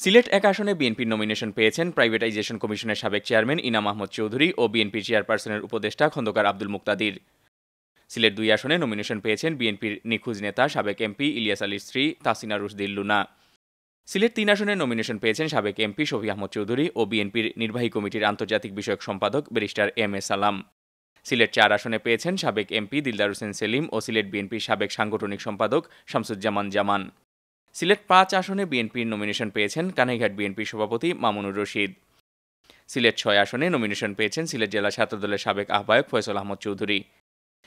সিলেট এক আসনে বিএনপির নমিনেশন পেয়েছেন প্রাইভেটাইজেশন কমিশনের সাবেক চেয়ারম্যান ইনাম আহমদ চৌধুরী ও বিএনপি চেয়ারপারসনের উপদেষ্টা খন্দকার আব্দুল মুক্তাদির। সিলেট দুই আসনে নমিনেশন পেয়েছেন বিএনপির নিখোঁজ নেতা সাবেক এমপি ইলিয়াস আলীর স্ত্রী তাসিনা রুশদিল লুনা। সিলেট তিন আসনে নমিনেশন পেয়েছেন সাবেক এমপি শফি আহমদ চৌধুরী ও বিএনপির নির্বাহী কমিটির আন্তর্জাতিক বিষয়ক সম্পাদক ব্যারিস্টার এম এ সালাম। সিলেট চার আসনে পেয়েছেন সাবেক এমপি দিলদার হোসেন সেলিম ও সিলেট বিএনপির সাবেক সাংগঠনিক সম্পাদক শামসুজ্জামান জামান। সিলেট পাঁচ আসনে বিএনপির নমিনেশন পেয়েছেন কানাইঘাট বিএনপির সভাপতি মামুনুর রশিদ। সিলেট ছয় আসনে নমিনেশন পেয়েছেন সিলেট জেলা ছাত্রদলের সাবেক আহ্বায়ক ফয়সল আহমদ চৌধুরী।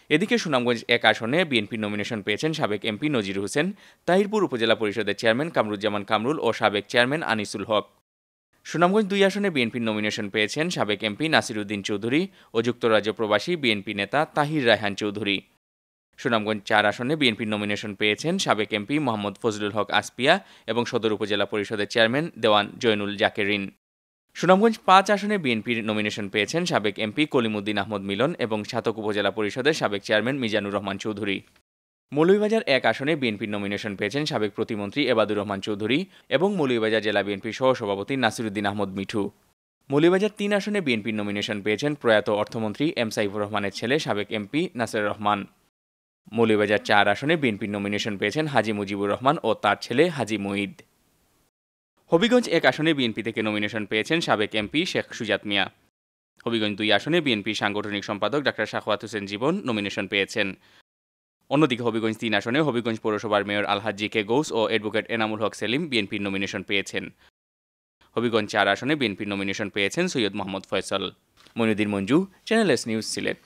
এদিকে সুনামগঞ্জ এক আসনে বিএনপির নমিনেশন পেয়েছেন সাবেক এমপি নজির হোসেন, তাহিরপুর উপজেলা পরিষদের চেয়ারম্যান কামরুজ্জামান কামরুল ও সাবেক চেয়ারম্যান আনিসুল হক। সুনামগঞ্জ দুই আসনে বিএনপির নমিনেশন পেয়েছেন সাবেক এমপি নাসিরুদ্দিন চৌধুরী ও যুক্তরাজ্য প্রবাসী বিএনপি নেতা তাহির রায়হান চৌধুরী। সুনামগঞ্জ চার আসনে বিএনপির নমিনেশন পেয়েছেন সাবেক এমপি মোহাম্মদ ফজলুল হক আসপিয়া এবং সদর উপজেলা পরিষদের চেয়ারম্যান দেওয়ান জয়নুল জাকেরিন। সুনামগঞ্জ পাঁচ আসনে বিএনপির নমিনেশন পেয়েছেন সাবেক এমপি কলিমুদ্দিন আহমদ মিলন এবং ছাতক উপজেলা পরিষদের সাবেক চেয়ারম্যান মিজানুর রহমান চৌধুরী। মৌলভীবাজার এক আসনে বিএনপির নমিনেশন পেয়েছেন সাবেক প্রতিমন্ত্রী এবাদুর রহমান চৌধুরী এবং মৌলভীবাজার জেলা বিএনপির সহসভাপতি নাসিরুদ্দিন আহমদ মিঠু। মৌলভীবাজার তিন আসনে বিএনপির নমিনেশন পেয়েছেন প্রয়াত অর্থমন্ত্রী এম সাইফুর রহমানের ছেলে সাবেক এমপি নাসের রহমান। মৌলভীবাজার চার আসনে বিএনপির নমিনেশন পেয়েছেন হাজি মুজিবুর রহমান ও তার ছেলে হাজি মুঈদ। হবিগঞ্জ এক আসনে বিএনপি থেকে নমিনেশন পেয়েছেন সাবেক এমপি শেখ সুজাত মিয়া। হবিগঞ্জ দুই আসনে বিএনপি সাংগঠনিক সম্পাদক ডাক্তার শাহওয়াত হোসেন জীবন নমিনেশন পেয়েছেন। অন্যদিকে হবিগঞ্জ তিন আসনে হবিগঞ্জ পৌরসভার মেয়র আলহাজি কে গৌস ও অ্যাডভোকেট এনামুল হক সেলিম বিএনপির নমিনেশন পেয়েছেন। হবিগঞ্জ চার আসনে বিএনপির নমিনেশন পেয়েছেন Syed Mohammad Faisal. Moinuddin Manju channel S news Sylhet